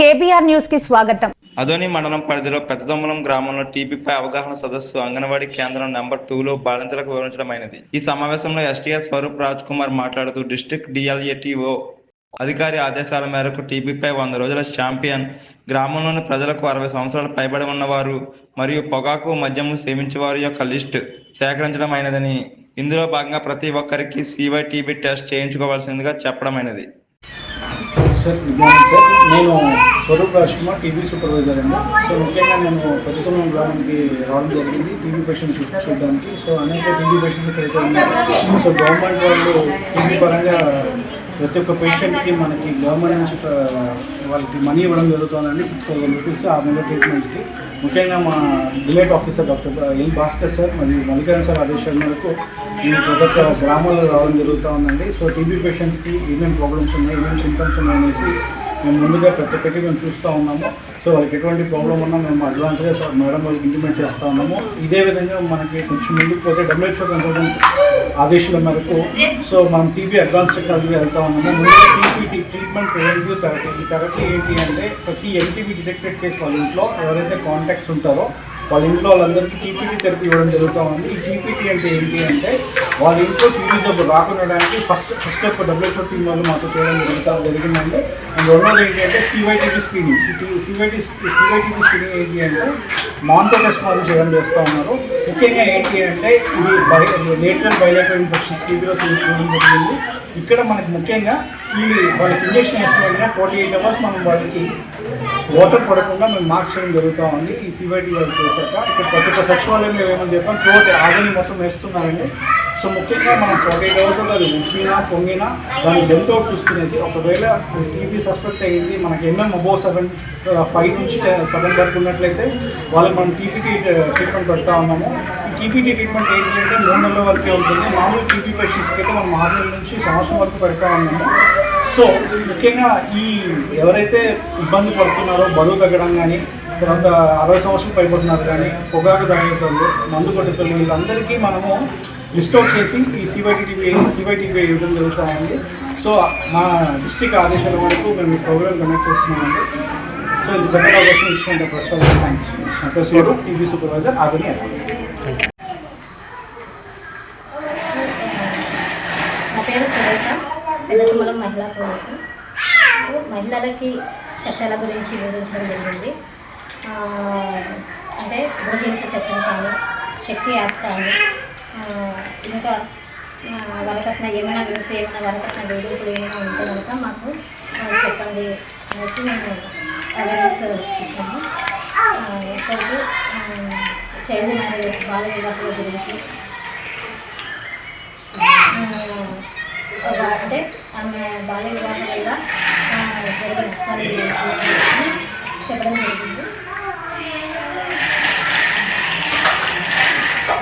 KBR న్యూస్కి స్వాగతం. అదోని మండలం పరిధిలో పెద్దదొమ్మలం గ్రామంలో టీబీపై అవగాహన సదస్సు అంగన్వాడీ కేంద్రం నెంబర్ టూలో బాలింతలకు వివరించడమైనది. ఈ సమావేశంలో ఎస్టీఎస్ స్వరూప్ రాజ్ కుమార్ మాట్లాడుతూ డిస్టిక్ డిఎల్ఏటీఓ అధికారి ఆదేశాల మేరకు టీబీపై వంద రోజుల ఛాంపియన్ గ్రామంలోని ప్రజలకు అరవై సంవత్సరాలు పైబడి ఉన్నవారు మరియు పొగాకు మద్యము సేవించే వారి యొక్క లిస్ట్ సేకరించడమైనదని. ఇందులో భాగంగా ప్రతి ఒక్కరికి సివైటీబీ టెస్ట్ చేయించుకోవాల్సిందిగా చెప్పడమైనది. Sir good morning sir. నేను స్వరూప్ రాజ్ కుమార్ టీవీ సూపర్వైజర్ అండి. సో ముఖ్యంగా నేను పెద్దతనం గ్రామానికి రావడం జరిగింది. టీవీ పేషెంట్ చూ చూడడానికి. సో అనేక టీవీ పేషెంట్స్ ఇక్కడైతే ఉన్నారు. సో గవర్నమెంట్ వాళ్ళు టీవీ పరంగా ప్రతి ఒక్క పేషెంట్కి మనకి గవర్నమెంట్ నుంచి వాళ్ళకి మనీ ఇవ్వడం జరుగుతుందండి సిక్స్ థౌసండ్ రూపీస్ ఆ నెల ట్రీట్మెంట్కి ముఖ్యంగా మా delete officer doctor L Bhaskar sir మరియు మల్లికార్జున సార్ ఆదేశాల మేరకు మేము ప్రతి ఒక్క గ్రామాల్లో రావడం జరుగుతూ ఉందండి సో టీబీ పేషెంట్స్కి ఏమేమి ప్రాబ్లమ్స్ ఉన్నాయి ఏమేమి సింటమ్స్ ఉన్నాయనేసి మేము ముందుగా ప్రతి ఒక్కటి మేము చూస్తూ ఉన్నాము. సో వాళ్ళకి ఎటువంటి ప్రాబ్లం ఉన్నా మేము అడ్వాన్స్గా సో మేడం వాళ్ళకి ఇంటిమేట్ చేస్తూ ఉన్నాము. ఇదే విధంగా మనకి కొంచెం ముందుకు పోతే డబ్ల్యూహెచ్ఓ కన్సల్టెంట్ ఆదేశాల మేరకు సో మనం టీబీ అడ్వాన్స్ టెక్నాలజీ వెళ్తా ఉన్నాము. ముందుగా టీబీ ట్రీట్మెంట్ ప్రివెంటివ్ థెరపీ ఈ థెరపీ ఏంటి అంటే ప్రతి ఎన్టీబీ డిటెక్టెడ్ కేసు వాళ్ళ ఇంట్లో ఎవరైతే కాంటాక్ట్స్ ఉంటారో వాళ్ళ ఇంట్లో వాళ్ళందరికీ టీపీటీ థెరపీ ఇవ్వడం జరుగుతూ ఉంది. ఈ టీపీటీ అంటే ఏంటి అంటే వాళ్ళ ఇంట్లో టీవీ జబ్బు రాకుండడానికి ఫస్ట్ ఫస్ట్ ఒక డబ్ల్యూహెచ్ఓ టీం వాళ్ళు మాతో చేయడం జరుగుతా జరిగిందండి. అండ్ రెండోది ఏంటి అంటే సివైటీపీ స్క్రీనింగ్ సివైటీ సివైటీపీ స్క్రీనింగ్ ఏంటి అంటే మాంటో టెస్ట్ వాళ్ళు చేయడం చేస్తూ ఉన్నారు. ముఖ్యంగా ఏంటి అంటే ఇది బై లేటరల్ బయలేటరల్ ఇన్ఫెక్షన్స్ టీవీలో చూడడం జరిగింది. ఇక్కడ మనకి ముఖ్యంగా ఈ వాళ్ళకి ఇంజెక్షన్ వేసిన వెంటనే ఫార్టీ ఎయిట్ అవర్స్ మనం వాళ్ళకి వాటర్ పడకుండా మేము మార్క్ చేయడం జరుగుతూ ఉంది. ఈ సిబిఐటి వాళ్ళు చేశాక ఇక్కడ ప్రతి ఒక్క సచివాలయం మేము ఏమని చెప్పాం? త్రోట్ ఆగని మొత్తం వేస్తున్నారండి. సో ముఖ్యంగా మనం ఫార్టీ ఎయిట్ అవర్స్ అది ఉప్పినా పొంగినా దాన్ని డెంత్ అవుట్ చూసుకునేసి ఒకవేళ టీబీ సస్పెక్ట్ అయ్యింది మనకి ఎంఎం అబో సెవెన్ ఫైవ్ నుంచి సెవెన్ వరకు ఉన్నట్లయితే వాళ్ళకి మనం టీపీటీ ట్రీట్మెంట్ పెడతా ఉన్నాము. ఈ టీపీటీ ట్రీట్మెంట్ ఏంటి అంటే మూడు నెలల వరకే ఉంటుంది. మామూలు టీపీ పేషెంట్స్కి అయితే మనం ఆరు నెలల నుంచి సంవత్సరం వరకు పెడతా ఉన్నాము. సో ముఖ్యంగా ఈ ఎవరైతే ఇబ్బంది పడుతున్నారో బరువు తగ్గడం కానీ తర్వాత అరవై సంవత్సరాలు పైపడుతున్నారు కానీ పొగాకు తాగేటోళ్ళు మందు కొట్టేటోళ్ళు వీళ్ళందరికీ మనము లిస్ట్ అవుట్ చేసి ఈ సివైటీవీ సివైటీవీ ఇవ్వడం జరుగుతుందండి సో మా డిస్టిక్ ఆదేశాల వరకు మేము ఈ ప్రోగ్రామ్ కండక్ట్ చేస్తున్నామండి. సో ఇది సెకండ్ అవకాశం ఇచ్చిన ఫస్ట్ థ్యాంక్స్ నా పేరు టీవీ సూపర్వైజర్ ఆదని నా పేరు సురేఖ. పెద్దతుమ్మలం మహిళా పోలీసు. సో మహిళలకి చట్టాల గురించి వివరించడం జరిగింది. అంటే గృహహింస చట్టం కానీ శక్తి యాక్ట్ కానీ ఇంకా వరకట్న ఏమైనా వింటే ఏమైనా వరకట్న వేడుకలు ఏమైనా ఉంటే కనుక మాకు చెప్పండి అనేసి మేము అవేర్నెస్ ఇచ్చాము. ఇక్కడికి చైల్డ్ మ్యారేజెస్ బాల వివాహాల గురించి అంటే ఆమె బాల్య వివాహం వల్ల జరిగే నష్టాల చెప్పడం జరిగింది.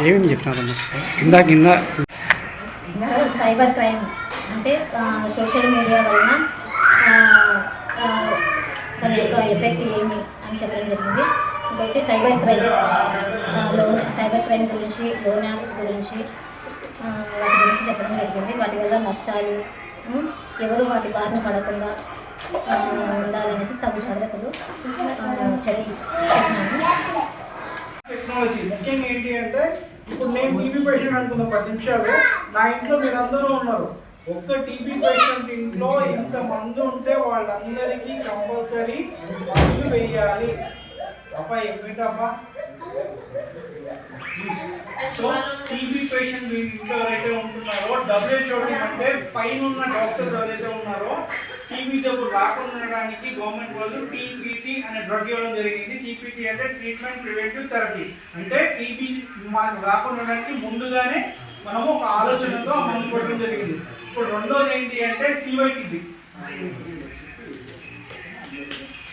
ఏమేమి చెప్పినారమ్మా ఇందాక ఇందా సైబర్ క్రైమ్ అంటే సోషల్ మీడియా వలన దాని యొక్క ఎఫెక్ట్ ఏమి అని చెప్పడం జరిగింది. ఇంకొకటి cyber crime loan cyber crime గురించి లోన్ యాప్స్ గురించి చెప్పడం జరిగింది. వాటి వల్ల నష్టాలు ఎవరు వాటి బారిన పడకుండా ఉండాలనేసి తగు జాగ్రత్తలు టెక్నాలజీ ముఖ్యంగా ఏంటి అంటే ఇప్పుడు నేను టీబీ పేషెంట్ అనుకున్న పది నిమిషాలు. నా ఇంట్లో మీరందరూ ఉన్నారు. ఒక్క టీబీ పేషెంట్ ఇంట్లో ఎంత మంది ఉంటే వాళ్ళందరికీ కంపల్సరీ మందులు వేయాలి. అబ్బాయి ఏంటబ్బా సో టీబీ పేషెంట్ ఇంట్లో ఎవరైతే ఉంటున్నారో డబ్ల్యూహెచ్ఓ అంటే పైన ఉన్న డాక్టర్స్ ఎవరైతే ఉన్నారో టీబీ జబ్బు రాకుండా ఉండడానికి గవర్నమెంట్ వాళ్ళు టీపీటీ అనే డ్రగ్ ఇవ్వడం జరిగింది. టీపీటీ అంటే ట్రీట్మెంట్ ప్రివెంటివ్ థెరపీ. అంటే టీబీ మనకు రాకుండా ఉండడానికి ముందుగానే మనము ఒక ఆలోచనతో ఆ కొట్టడం జరిగింది. ఇప్పుడు రెండోది ఏంటి అంటే సివైటీబీ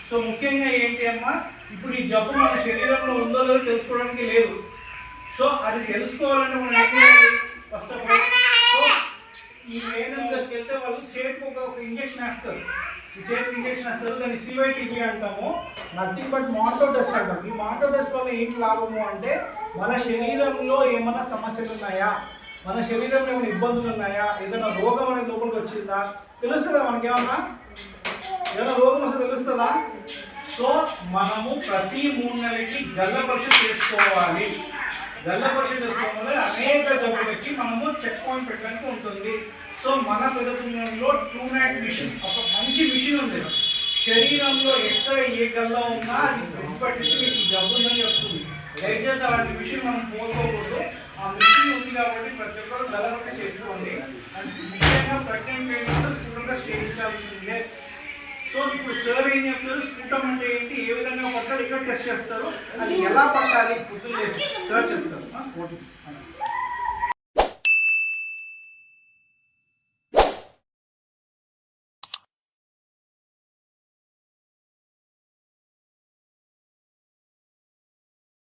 సో ముఖ్యంగా ఏంటి అమ్మా ఇప్పుడు ఈ జబ్బు మన శరీరంలో ఉందో లేదో తెలుసుకోవడానికి లేదు. సో అది తెలుసుకోవాలంటే మనం ఫస్ట్ ఆఫ్ ఆల్ ఈ వేనం దగ్గరికి వెళ్తే వాళ్ళు చేతికి ఒక ఇంజెక్షన్ వేస్తారు. ఈ చేతికి ఇంజెక్షన్ వేస్తారు. దాన్ని సివైటీబీ అంటాము. నథింగ్ బట్ మాంటో టెస్ట్ అంటాం ఈ మాంటో టెస్ట్ వల్ల ఏంటి లాభము అంటే మన శరీరంలో ఏమైనా సమస్యలు ఉన్నాయా? మన శరీరంలో ఏమైనా ఇబ్బందులు ఉన్నాయా? ఏదైనా రోగం అనేది లోపలికి వచ్చిందా? తెలుస్తుందా మనకేమన్నా? ఏమైనా రోగం వస్తే తెలుస్తుందా? సో మనము ప్రతి మూడు నెలలకి గల్ల చేసుకోవాలి. గల్ల పరీక్ష వల్ల అనేక జబ్బులకి మనము చెక్ పాయింట్ పెట్టడానికి ఉంటుంది. సో మన పెరుగుతుందంలో ట్రూ నాట్ మిషన్ ఒక మంచి మిషన్ ఉంది. శరీరంలో ఎక్కడ ఏ గల్ల ఉన్నా అది గుర్తుపట్టేసి మీకు ఈ జబ్బు ఉందని చెప్తుంది. దయచేసి అలాంటి మిషన్ మనం పోసుకోకూడదు. ఆ మిషన్ ఉంది కాబట్టి ప్రతి ఒక్కరు గల్ల చేసుకోండి. అండ్ ముఖ్యంగా ప్రెగ్నెంట్ లేడీస్ దూరంగా సో ఇప్పుడు సార్ ఏం చెప్తారు? స్ఫుటం అంటే ఏంటి? ఏ విధంగా పట్టాలి? ఇక్కడ టెస్ట్ చేస్తారు. అది ఎలా పట్టాలి? పొద్దున్న సార్ చెప్తారు.